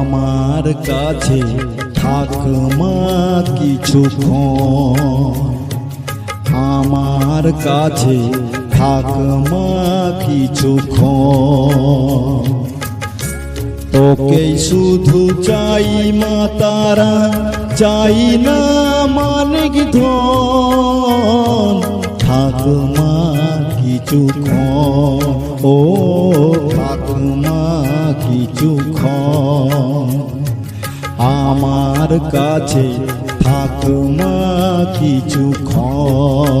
আমার কাছে থাক মা কিছুক্ষণ আমার কাছে থাক মা কিছুক্ষণ তোকেই শুধু চাই মা তারা, চাই না মানিক ধন। মা কিছুক্ষণ ও আমার কাছে থাকুমা কিছু কিছুক্ষণ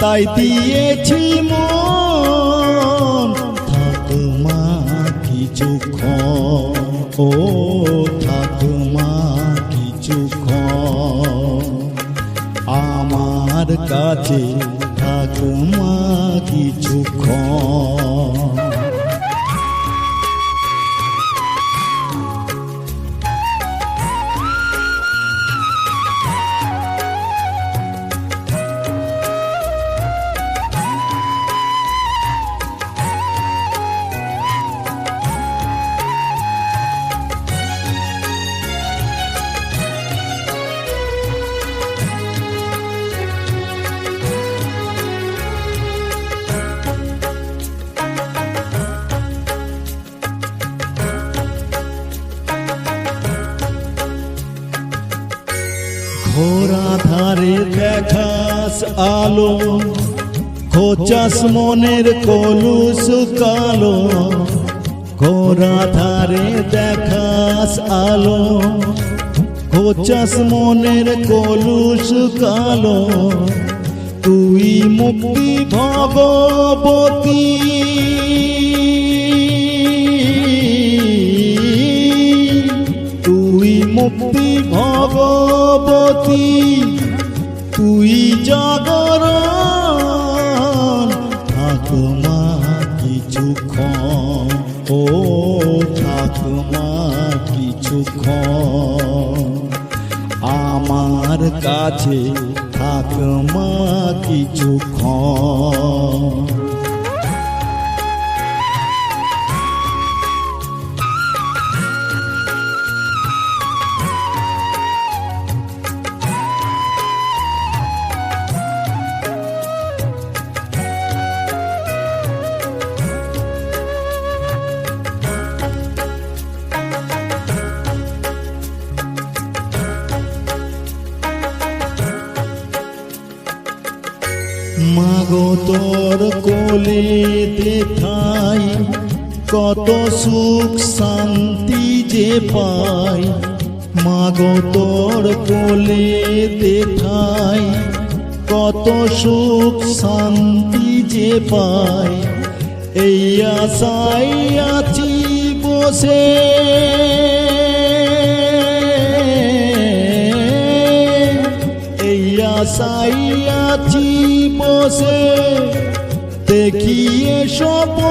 তাই দিয়েছি মন। মা কিছুক্ষণ ও থাক মা কিছুক্ষণ আমার কাছে থাক মা কিছুক্ষণ ঘোরা ধারে দেখাস আলো, খোঁচাস মনের কলুস কালো। ঘোরা ধারে দেখাস আলো, খোঁচাস মনের কলুস কালো। তুই মুক্তি ভগবতী। তুই মুক্তি ঠাকুমা কিছুক্ষণ ও ঠাকুমা কিছুক্ষণ আমার কাছে ঠাকুমা কিছুক্ষণ মাগো তোর কোলে ঠাই, কত সুখ শান্তি যে পাই। মাগো তোর কোলে ঠাই, কত সুখ শান্তি যে পাই। এই আশাই আছি বসে। আছি বসে দেখিয়ে সপন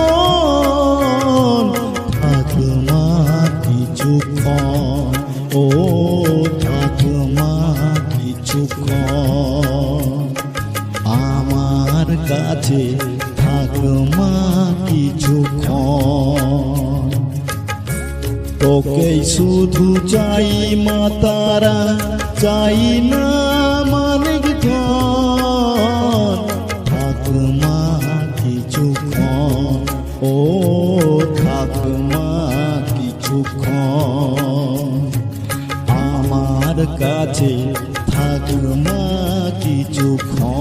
ঠাকুমা কিছুক্ষণ ও ঠাকুমা কিছুক্ষণ আমার কাছে ঠাকুমা কিছুক্ষণ তোকেই শুধু চাই মা, তারা চাই না। কাছে থাকো কিছু কিছুক্ষণ